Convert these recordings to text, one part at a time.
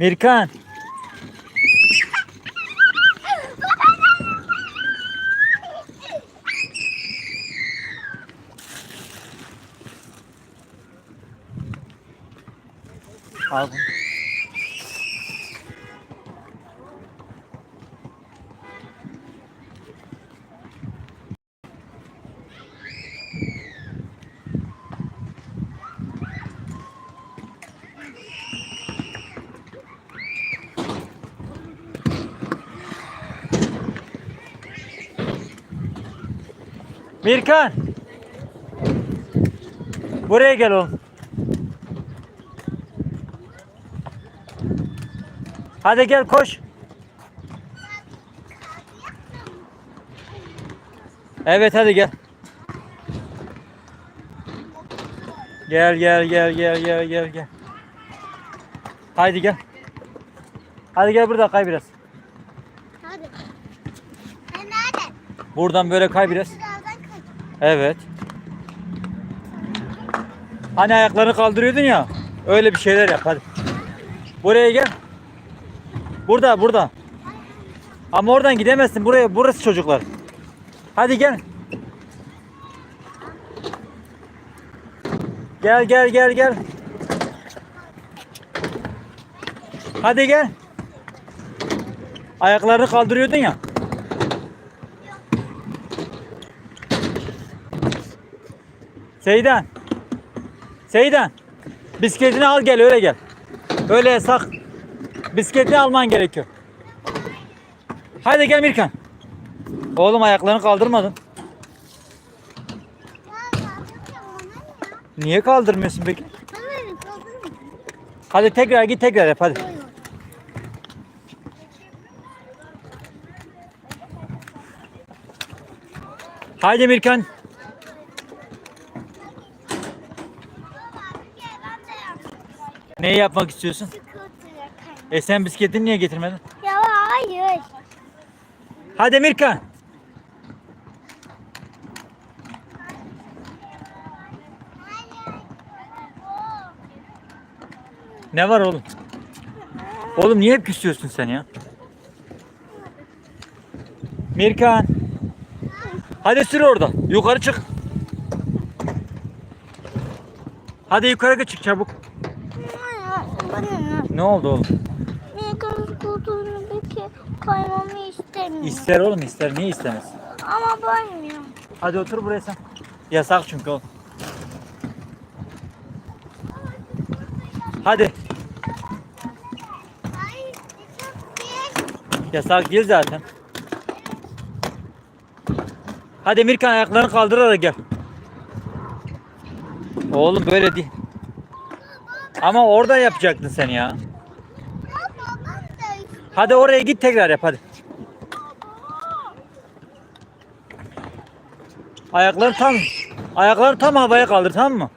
Mirkan. Al bunu. Mirkan. Buraya gel oğlum. Hadi gel koş. Evet hadi gel. Gel gel gel gel gel gel gel. Haydi gel. Hadi gel burada kay biraz. Hadi. Buradan böyle kay biraz. Evet. Hani ayaklarını kaldırıyordun ya. Öyle bir şeyler yap hadi. Buraya gel. Burada burada. Ama oradan gidemezsin. Buraya burası çocuklar. Hadi gel. Gel gel gel gel. Hadi gel. Ayaklarını kaldırıyordun ya. Seydan. Seydan. Bisikletini al gel öyle gel. Öyle yasak. Bisikletini alman gerekiyor. Haydi gel Mirkan. Oğlum ayaklarını kaldırmadın. Niye kaldırmıyorsun peki? Hadi tekrar git tekrar yap hadi. Haydi Mirkan. Neyi yapmak istiyorsun? E sen bisikletini niye getirmedin? Ya hayır. Hadi Mirkan. Ne var oğlum? Oğlum niye hep küsüyorsun sen ya? Mirkan. Hadi sür orada. Yukarı çık. Hadi yukarı çık çabuk. Bana ne? Ne oldu oğlum? Niye kaldırdığını peki kaymamı istemiyor. İster oğlum ister. Niye istemez? Ama baymıyor. Hadi otur buraya sen. Yasak çünkü oğlum. Hadi. Yasak değil zaten. Hadi Mirkan ayaklarını kaldırarak gel. Oğlum böyle değil. Ama orada yapacaktın sen ya. Hadi oraya git tekrar yap hadi. Ayakları tam ayakları tam havaya kaldır tamam mı?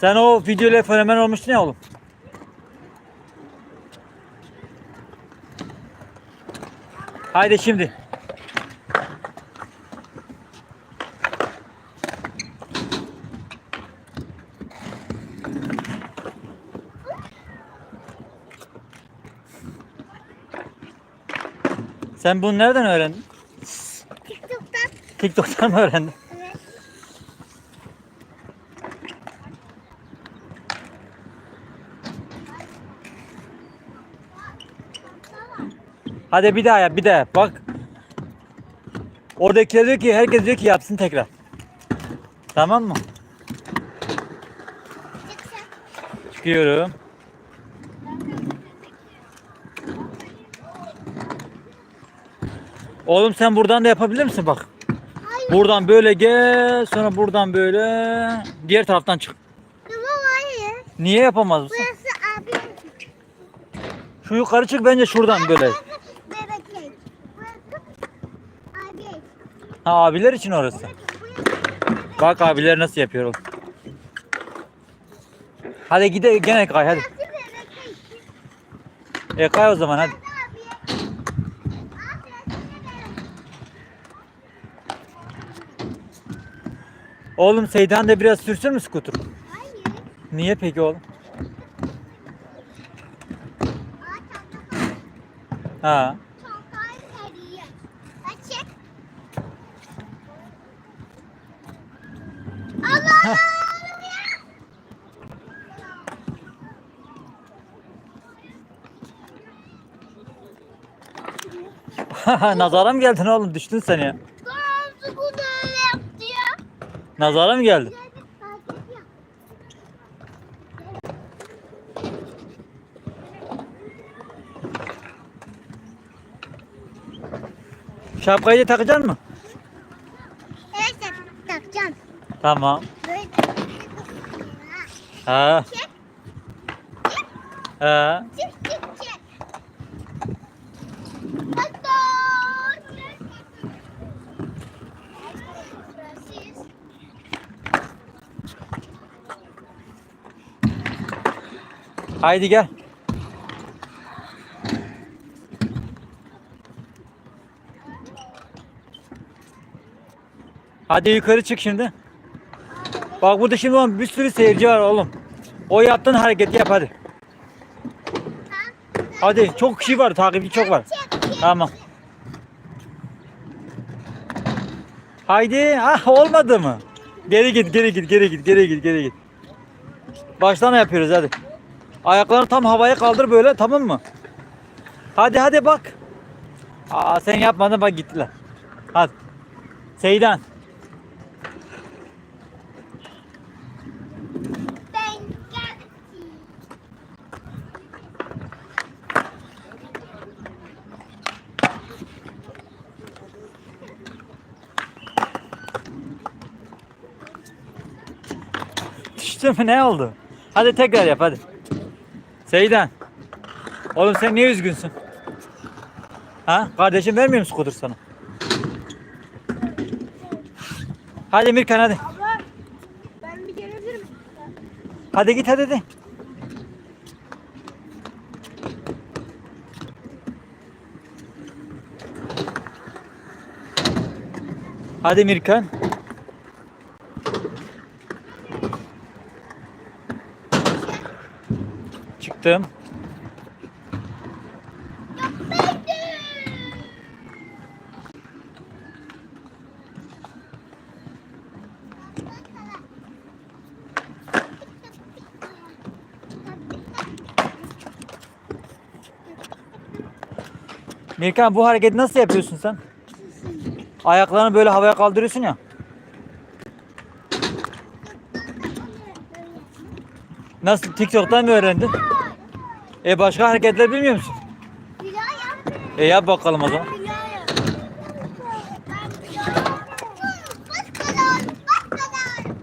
Sen o videoyla fenomen olmuştun ya oğlum. Haydi şimdi. Sen bunu nereden öğrendin? TikTok'tan TikTok'tan mı öğrendin? evet. Hadi bir daha yap, bir daha yap. Bak. Oradakiler diyor ki, herkes diyor ki yapsın tekrar. Tamam mı? Çıkıyorum. Oğlum sen buradan da yapabilir misin bak. Hayır. Buradan böyle gel, sonra buradan böyle diğer taraftan çık. Tamam hayır. Niye yapamaz mısın? Burası abi. Şu yukarı çık bence şuradan böyle. Abi. Ha abiler için orası. Burası Bak abiler nasıl yapıyor oğlum. Hadi gide gene kay hadi. E kay o zaman hadi. Oğlum Seydan da biraz sürsün mü skuter? Hayır. Niye peki oğlum? Ha. Allah Allah. Nazara mı geldin oğlum? Düştün sen ya. Gamze bunu öyle yaptı ya. Nazara mı geldin? Şapkayı da takacaksın mı? Evet tak- takacağım. Tamam. Böyle Ha. Çek. Ha. Çık çık çık. Hatta. Fransız. Haydi gel. Hadi yukarı çık şimdi. Bak burada şimdi bir sürü seyirci var oğlum. O yaptığın hareketi yap hadi. Hadi çok kişi var takipçi çok var. Tamam. Haydi. Ah olmadı mı? Geri git geri git geri git geri git geri git. Baştan yapıyoruz hadi. Ayaklarını tam havaya kaldır böyle tamam mı? Hadi hadi bak. Aa sen yapmadın bak gittiler. Hadi. Seydan. Düştü mü ne oldu? Hadi tekrar yap hadi. Seydan. Oğlum sen niye üzgünsün? Ha? Kardeşim vermiyor musun skuter sana? Hadi Mirkan hadi. Abla ben bir gelebilir miyim? Hadi git hadi hadi. Hadi Mirkan. Çıktım. Mirkan bu hareketi nasıl yapıyorsun sen? Ayaklarını böyle havaya kaldırıyorsun ya. Nasıl TikTok'tan mı öğrendin? E başka hareketler bilmiyor musun? Yap. E yap bakalım o zaman. Pilav yap. Ben pilav yap. Bak kadar. Bak kadar.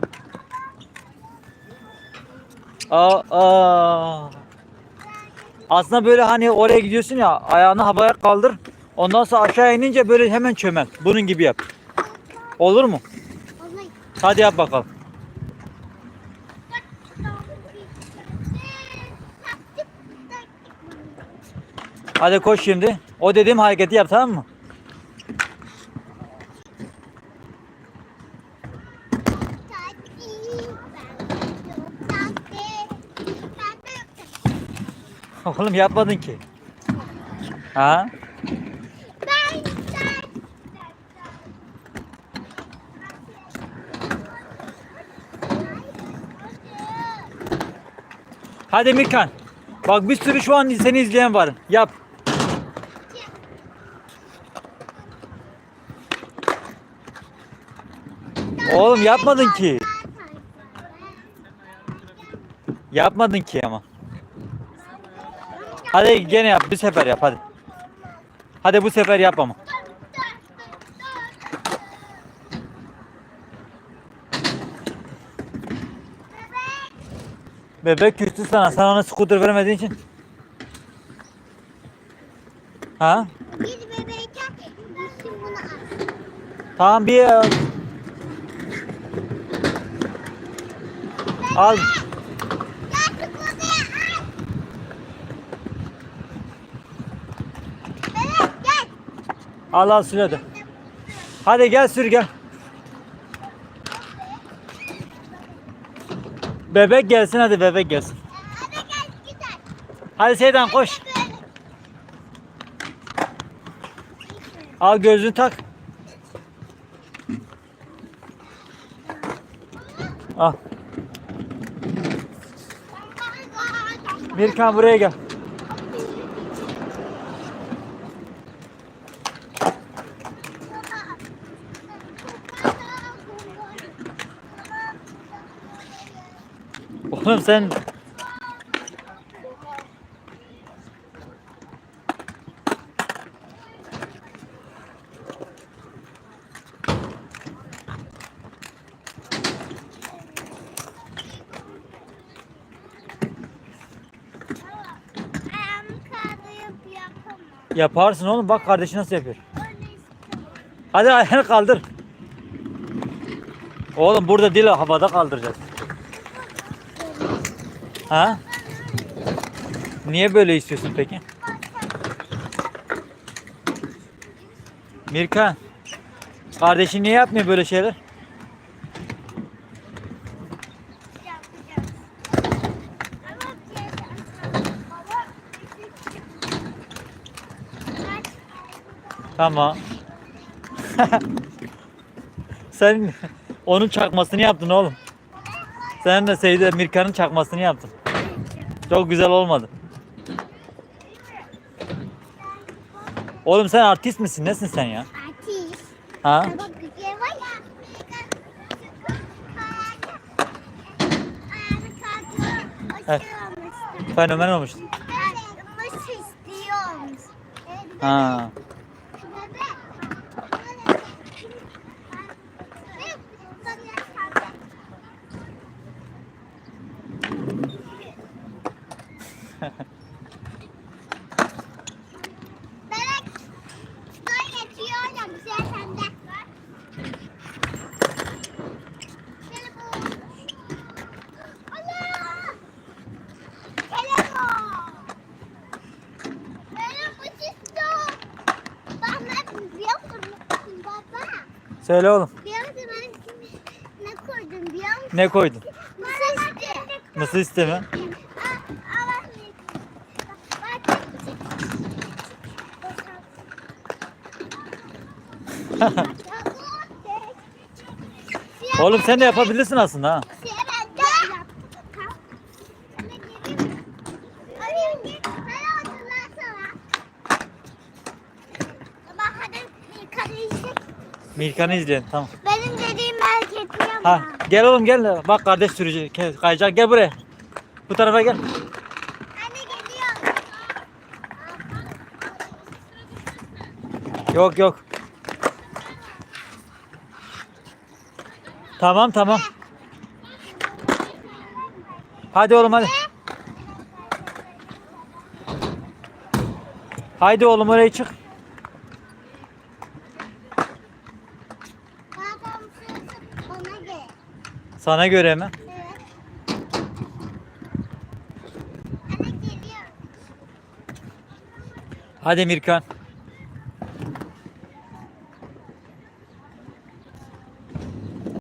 Aa, aa. Aslında böyle hani oraya gidiyorsun ya ayağını havaya kaldır. Ondan sonra aşağı inince böyle hemen çömel. Bunun gibi yap. Olur mu? Vallahi. Hadi yap bakalım. Bak kadar. Taktik, taktik. Hadi koş şimdi. O dediğim hareketi yap tamam mı? Oğlum yapmadın ki. Ha? Hadi Mirkan. Bak bir sürü şu an seni izleyen var. Yap. Oğlum yapmadın ki. Yapmadın ki ama. Hadi gene yap. Bir sefer yap hadi. Hadi bu sefer yap ama. Bebek küstü sana. Sana ona scooter vermediğin için. Ha? Bir bebekken düşün bunu. Tamam bir al. Al. Al al sür hadi. Gel sür gel. Bebek gelsin hadi bebek gelsin. Hadi Seydan koş. Al gözlüğünü tak. Mirkan buraya gel. Oğlum sen yaparsın oğlum. Bak kardeşin nasıl yapıyor. Hadi ayağını kaldır. Oğlum burada değil havada kaldıracağız. Ha? Niye böyle istiyorsun peki? Mirkan. Kardeşin niye yapmıyor böyle şeyler? Tamam. Sen onun çakmasını yaptın oğlum. Sen de Seyide Mirkan'ın çakmasını yaptın. Çok güzel olmadı. Oğlum sen artist misin? Nesin sen ya? Ateş. Ha? Ya. Ayağını kaldırıp Evet. Fenomen olmuş. Ha. Bebek, stol getiriyorum sıra sende. Telefon. Allah! Telefon. Benim bu çizdim. Bana biliyor musun baba? Söyle oğlum. Benim şimdi ne koydum biliyor musun? Ne koydun? Mısır işte. Nasıl istemi? Aa, aa, bak. Bak. Oğlum sen de yapabilirsin aslında ha. Mirkan'ı izleyin tamam. Benim dediğim erkek Ha yapma. gel oğlum gel. Bak kardeş sürücü kayacak gel buraya. Bu tarafa gel. Anne geliyor. Yok yok. Tamam tamam. Hadi oğlum hadi. Haydi oğlum oraya çık. Sana göre mi? Hadi Mirkan.